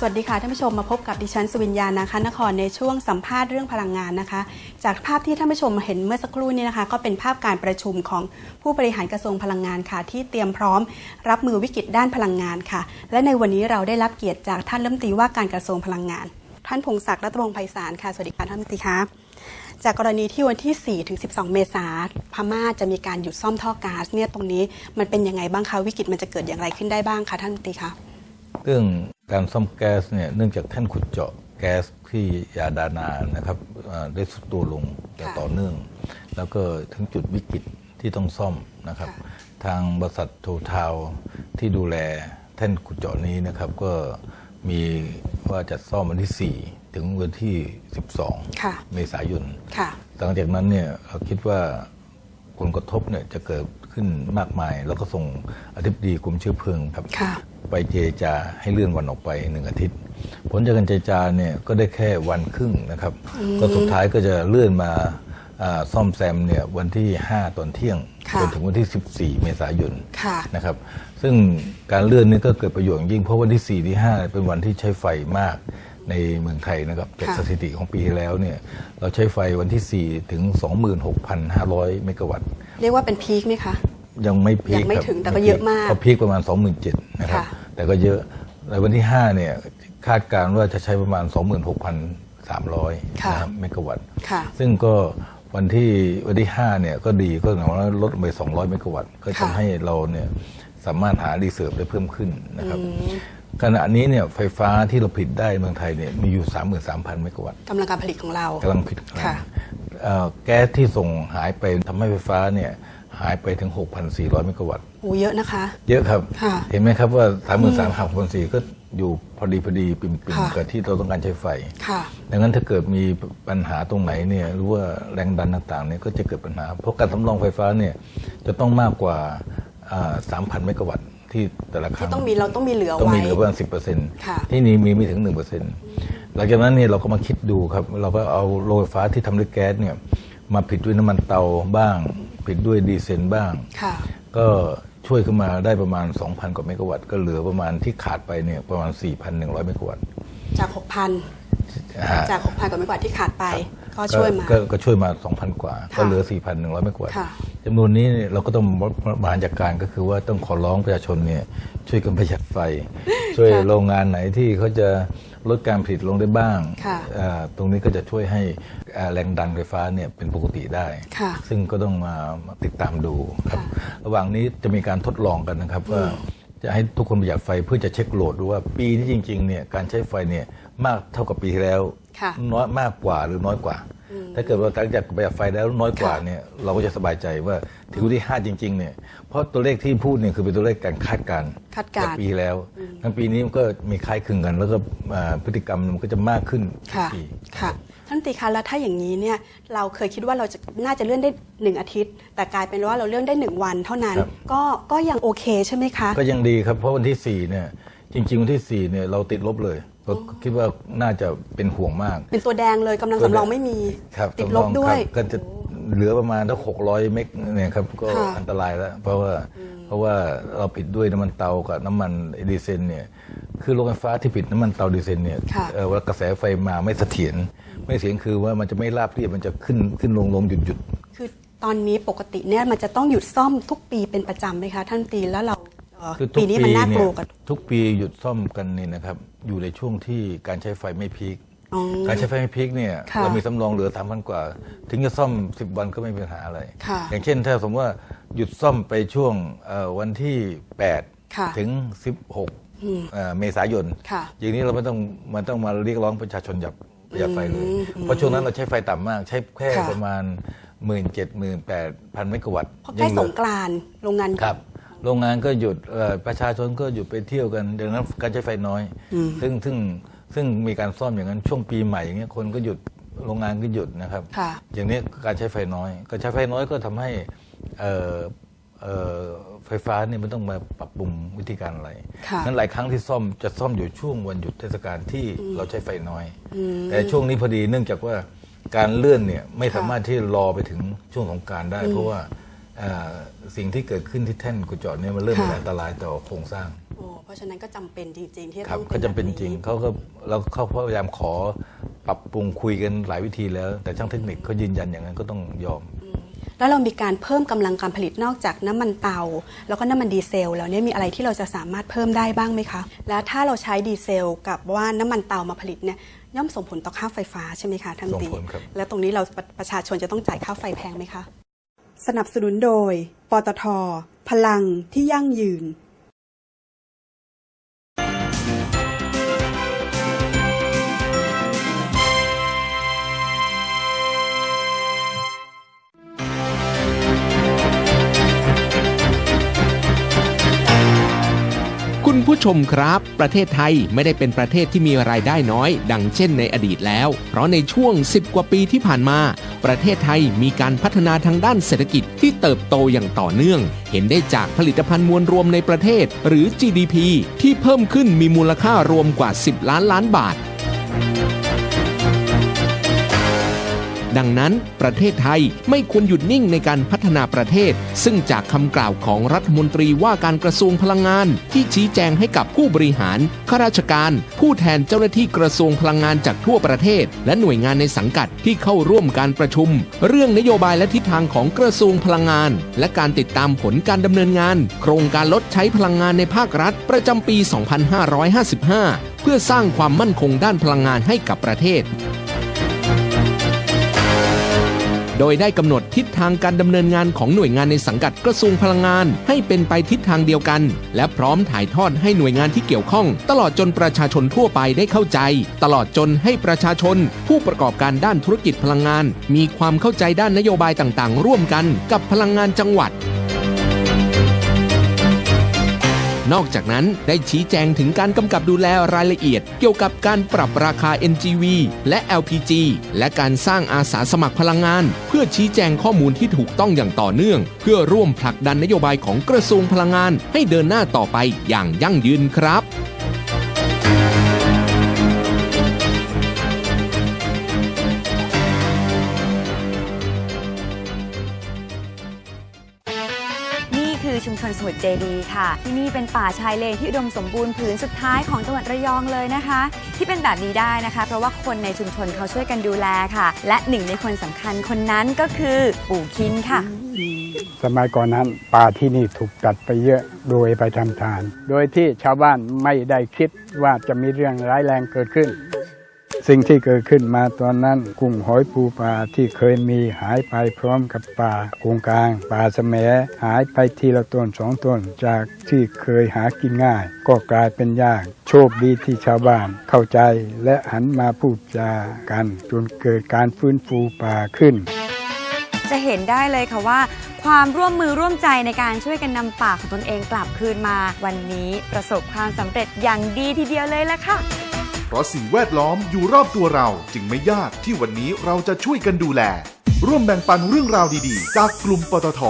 สวัสดีค่ะท่านผู้ชมมาพบกับดิฉันสุวิญญานาคะนครในช่วงสัมภาษณ์เรื่องพลังงานนะคะ จากภาพที่ท่านผู้ชมเห็นเมื่อสักครู่นี้นะคะ ก็เป็นภาพการประชุมของผู้บริหารกระทรวงพลังงานค่ะ ที่เตรียมพร้อม รับมือวิกฤตด้านพลังงานค่ะ และในวันนี้เราได้รับเกียรติจากท่านรัฐมนตรีว่าการกระทรวงพลังงาน ท่านพงศักดิ์รัตนพงศ์ไพศาลค่ะสวัสดีค่ะท่านรัฐมนตรีคะจากกรณีที่วันที่ 4 ถึง 12 เมษาพม่าจะมีการหยุดซ่อมท่อก๊าซเนี่ยตรงนี้มันเป็นยังไงบ้างคะวิกฤตมันจะเกิดอย่างไรขึ้นได้บ้างคะท่านรัฐมนตรีคะ เรื่องการซ่อมแก๊สเนี่ยเนื่องจากแท่นขุดเจาะแก๊สที่ยาดานานะครับเอ่อได้สุดตัวลงอย่างต่อเนื่อง แล้วก็ถึงจุดวิกฤตที่ต้องซ่อมนะครับค่ะทางบริษัทโททาวที่ดูแลแท่นขุดเจาะนี้นะครับก็มีว่าจะซ่อมวันที่ 4 ถึงวันที่ค่ะ12 เมษายนค่ะหลังจากนั้นเนี่ยเราคิดว่าผลกระทบเนี่ยจะเกิด ขึ้นมากมาย แล้วก็ส่งอธิบดีกรมเชื้อเพลิงครับค่ะไปเจรจาให้เลื่อนวันออกไปหนึ่งอาทิตย์ ผลจากการเจรจาเนี่ยก็ได้แค่วันครึ่งนะครับ ก็สุดท้ายก็จะเลื่อนมาอ่าซ่อมแซมเนี่ยวันที่ 5 ตอนเที่ยงค่ะจนถึงวันที่ 14 เมษายนค่ะนะครับ ซึ่งการเลื่อนนี้ก็เกิดประโยชน์อย่างยิ่งเพราะวันที่ 4 ที่ 5 เป็นวันที่ใช้ไฟมากในเมืองไทยนะครับจากค่ะสถิติของปีที่แล้วเนี่ยเราใช้ไฟวันที่ 4 ถึง 26,500 เมกะวัตต์ เรียกว่าเป็นพีคไหมคะ ยังไม่พีคยังไม่ครับถึงแต่ก็เยอะมากก็พีคประมาณ 27,000นะครับ ค่ะ แต่ก็เยอะในวันที่ 5 เนี่ย คาดการณ์ว่าจะใช้ประมาณ 26,300ค่ะนะครับเมกะวัตต์ ค่ะ ซึ่งก็วันที่วันที่ 5 เนี่ยก็ดีก็หมายความว่าลดลงไป 200 เมกะวัตต์ ก็ค่ะ ทำให้เราเนี่ยสามารถหารีเซิร์ฟได้เพิ่มขึ้นนะครับ ขณะนี้เนี่ยไฟฟ้าที่เราผลิตได้ในเมืองไทยเนี่ยมีอยู่ 33,000 เมกะวัตต์ กำลังการผลิตของเรา กำลังผลิตค่ะ เอ่อแก๊สที่ส่งหายไปทำให้ไฟฟ้าเนี่ย หายไปถึง 6,400 เมกะวัตต์โอ้เยอะนะคะ เยอะครับค่ะเห็นไหมครับว่าสามหมื่นสามหักพันสี่ก็อยู่พอดีพอดีปิ่มค่ะๆกับที่เราต้องการใช้ไฟค่ะดังนั้นถ้าเกิดมีปัญหาตรงไหนเนี่ยหรือว่าแรงดันต่างๆเนี่ยก็จะเกิดปัญหา เพราะการสำรองไฟฟ้าเนี่ยจะต้องมากกว่าสามพันเมกะวัตต์ที่แต่ละครั้ที่งต้องมีเราต้องมีเหลือต้องไว้มีเหลือประมาณสิบเปอร์เซ็นต์ค่ะที่นี้มีไม่ถึงหนึ่งเปอร์เซ็นต์หลังจากนั้นเนี่ยเราก็มาคิดดูครับ เราก็เอาโรงไฟฟ้าที่ทำด้วยแก๊สเนี่ยมาผิดด้วยน้ำมันเตาบ้าง ผิดด้วยดีเซลบ้างค่ะก็ช่วยขึ้นมาได้ประมาณ 2,000 กว่าเมกะวัตต์ ก็เหลือประมาณที่ขาดไปเนี่ยประมาณ 4,100 เมกะวัตต์ จาก 6,000 อ่าจาก6,000กว่าเมกะวัตต์ที่ขาดไป ก็ช่วยมาก็ก็ช่วยมา 2,000 กว่าค่ะก็เหลือ 4,100เมกะวัตต์ค่ะจำนวนนี้เนี่ยเราก็ต้องบริหารจัดการก็คือว่าต้องขอร้องประชาชนเนี่ยช่วยกันประหยัดไฟ ช่วยโรงงานไหนที่เขาจะลดการผลิตลงได้บ้างค่ะอ่าตรงนี้ก็จะช่วยให้อ่าแรงดันไฟฟ้าเนี่ยเป็นปกติได้ค่ะซึ่งก็ต้องมามาติดตามดูครับค่ะระหว่างนี้จะมีการทดลองกันนะครับว่าจะให้ทุกคนประหยัดไฟเพื่อจะเช็คโหลดดูว่าปีที่จริงๆเนี่ยการใช้ไฟเนี่ย มากเท่ากับปีที่แล้วค่ะน้อยมากกว่าหรือน้อยกว่า ถ้าเกิดว่าหลังจากประหยัดไฟแล้วน้อยกว่าค่ะเนี่ยเราก็จะสบายใจว่าถึงวันที่ 5 จริงๆเนี่ยเพราะตัวเลขที่พูดเนี่ยคือเป็นตัวเลขการคาดการณ์คาดการณ์จากปีที่แล้วทั้งปีนี้มันก็มีคล้ายคลึงกัน แล้วก็อ่าพฤติกรรมมันก็จะมากขึ้นทุกค่ะปีค่ะท่านรัฐมนตรีคะแล้วถ้าอย่างนี้เนี่ยเราเคยคิดว่าเราจะน่าจะเลื่อนได้หนึ่งอาทิตย์ แต่กลายเป็นว่าเราเลื่อนได้หนึ่งวันเท่านั้น ก็ก็ยังโอเคใช่ไหมคะ ก็ยังดีครับเพราะวันที่4เนี่ย จริง ๆ วันที่ 4 เนี่ยเราติดลบเลยเราคิดว่าน่าจะเป็นห่วงมาก เป็นตัวแดงเลยกำลังสำรองไม่มี ครับติดลบด้วยครับก็จะเหลือประมาณถ้า600เมกเนี่ยครับก็ค่ะอันตรายแล้ว เพราะว่าเพราะว่าเราผิดด้วยน้ำมันเตากับน้ำมันดีเซลเนี่ยคือโรงไฟฟ้าที่ผิดน้ำมันเตาดีเซลเนี่ยค่ะเอ่อเวลากระแสไฟมาไม่เสถียรไม่เสถียรคือว่ามันจะไม่ราบเรียบมันจะขึ้นขึ้นลงลงหยุดหยุดคือตอนนี้ปกติเนี่ยมันจะต้องหยุดซ่อมทุกปีเป็นประจำไหมคะท่านรัฐมนตรีแล้วเราเอ่อ คือทุปีนี้มันน่ากลัวกันทุกปีหยุดซ่อมกันนี่นะครับ อยู่ในช่วงที่การใช้ไฟไม่พีคอ๋อการใช้ไฟไม่พีคเนี่ยค่ะเรามีสำรองเหลือสามพันกว่า ถึงจะซ่อม 10 วันก็ไม่มีปัญหาอะไรค่ะอย่างเช่นถ้าสมมติว่าหยุดซ่อมไปช่วงเอ่อวันที่ค่ะ8ถึง 16เอ่อเมษายนค่ะอย่างนี้เราไม่ต้องมันต้องมาเรียกร้องประชาชนหยับประหยัดไฟเลยอืมเพราะช่วงนั้นเราใช้ไฟต่ำมาก ใช้แค่ค่ะประมาณ1 7 0 0 0 0 8พันเมกะวัตต์เพราะใกล้ยังเหสลืองกรานต์โรงงานครับ โรงงานก็หยุดเอ่อประชาชนก็หยุดไปเที่ยวกันดังนั้นการใช้ไฟน้อย ซึ่งซึ่งซึ่งมีการซ่อมอย่างนั้นช่วงปีใหม่อย่างเงี้ยคนก็หยุดโรงงานก็หยุดนะครับค่ะอย่างนี้การใช้ไฟน้อยการใช้ไฟน้อยก็ทำให้เอ่อเอ่อไฟฟ้าเนี่ยมันต้องมาปรับปรุงวิธีการอะไรค่ะนั้นหลายครั้งที่ซ่อมจะซ่อมอยู่ช่วงวันหยุดเทศกาลที่เราใช้ไฟน้อย แต่ช่วงนี้พอดีเนื่องจากว่าการเลื่อนเนี่ยไม่สามารถที่รอไปถึงช่วงของกรารได้ เพราะว่าเอ่อ สิ่งที่เกิดขึ้นที่แท่นกุญจอดเนี่ยมันเริ่มเป็นค่ะอันตรายต่อโครงสร้างโอ้เพราะฉะนั้นก็จำเป็นจริง ๆ ที่ครับต้องก็จำเป็นจริงแบบเขาก็เราเขาพยายามขอปรับปรุงคุยกันหลายวิธีแล้ว แต่ช่างเทคนิคเขายืนยันอย่างนั้นก็ต้องยอม แล้วเรามีการเพิ่มกำลังการผลิตนอกจากน้ำมันเตา แล้วก็น้ำมันดีเซล แล้วเนี่ยมีอะไรที่เราจะสามารถเพิ่มได้บ้างไหมคะ แล้วถ้าเราใช้ดีเซลกับว่าน้ำมันเตามาผลิตเนี่ยย่อมส่งผลต่อค่าไฟฟ้าใช่ไหมคะท่านส่งตีผลครับแล้วตรงนี้เราประประชาชนจะต้องจ่ายค่าไฟแพงไหมคะ สนับสนุนโดย ปตท พลังที่ยั่งยืน ผู้ชมครับ ประเทศไทยไม่ได้เป็นประเทศที่มีรายได้น้อย ดังเช่นในอดีตแล้ว เพราะในช่วง 10 กว่าปีที่ผ่านมา ประเทศไทยมีการพัฒนาทางด้านเศรษฐกิจที่เติบโตอย่างต่อเนื่อง เห็นได้จากผลิตภัณฑ์มวลรวมในประเทศ หรือ GDP ที่เพิ่มขึ้นมีมูลค่ารวมกว่า 10 ล้านล้านบาท ดังนั้น ประเทศไทยไม่ควรหยุดนิ่งในการพัฒนาประเทศ ซึ่งจากคำกล่าวของรัฐมนตรีว่าการกระทรวงพลังงาน ที่ชี้แจงให้กับผู้บริหารข้าราชการ ผู้แทนเจ้าหน้าที่กระทรวงพลังงานจากทั่วประเทศ และหน่วยงานในสังกัดที่เข้าร่วมการประชุม เรื่องนโยบายและทิศทางของกระทรวงพลังงาน และการติดตามผลการดำเนินงาน โครงการลดใช้พลังงานในภาครัฐ ประจำปี 2555 เพื่อสร้างความมั่นคงด้านพลังงานให้กับประเทศ โดยได้กำหนดทิศทางการดำเนินงานของหน่วยงานในสังกัดกระทรวงพลังงาน ให้เป็นไปทิศทางเดียวกัน และพร้อมถ่ายทอดให้หน่วยงานที่เกี่ยวข้อง ตลอดจนประชาชนทั่วไปได้เข้าใจ ตลอดจนให้ประชาชน ผู้ประกอบการด้านธุรกิจพลังงาน มีความเข้าใจด้านนโยบายต่างๆ ร่วมกันกับพลังงานจังหวัด นอกจากนั้นได้ชี้แจงถึงการกำกับดูแลรายละเอียด เกี่ยวกับการปรับราคา NGV และ LPG และการสร้างอาสาสมัครพลังงาน เพื่อชี้แจงข้อมูลที่ถูกต้องอย่างต่อเนื่อง เพื่อร่วมผลักดันนโยบายของกระทรวงพลังงาน ให้เดินหน้าต่อไปอย่างยั่งยืนครับ สมุทรเจดีค่ะ ที่นี่เป็นป่าชายเลนที่อุดมสมบูรณ์ผืนสุดท้ายของจังหวัดระยองเลยนะคะ ที่เป็นแบบนี้ได้นะคะ เพราะว่าคนในชุมชนเขาช่วยกันดูแลค่ะ และหนึ่งในคนสำคัญคนนั้นก็คือปู่คินค่ะ สมัยก่อนนั้นป่าที่นี่ถูกตัดไปเยอะโดยไปทำทาน โดยที่ชาวบ้านไม่ได้คิดว่าจะมีเรื่องร้ายแรงเกิดขึ้น สิ่งที่เกิดขึ้นมาตอนนั้นกุ้งหอยปูปลาที่เคยมีหายไปพร้อมกับป่าโกงกลางป่าแสมหายไปทีละต้นสองต้นจากที่เคยหากินง่าย ก็กลายเป็นยากโชคดีที่ชาวบ้านเข้าใจและหันมาพูดจากัน จนเกิดการฟื้นฟูป่าขึ้น จะเห็นได้เลยค่ะว่าความร่วมมือร่วมใจในการช่วยกันนำป่าของตนเองกลับคืนมา วันนี้ประสบความสำเร็จอย่างดีทีเดียวเลยละค่ะ เพราะสิ่งแวดล้อมอยู่รอบตัวเราจึงไม่ยากที่วันนี้เราจะช่วยกันดูแล ร่วมแบ่งปันเรื่องราวดีๆ จากกลุ่มปตท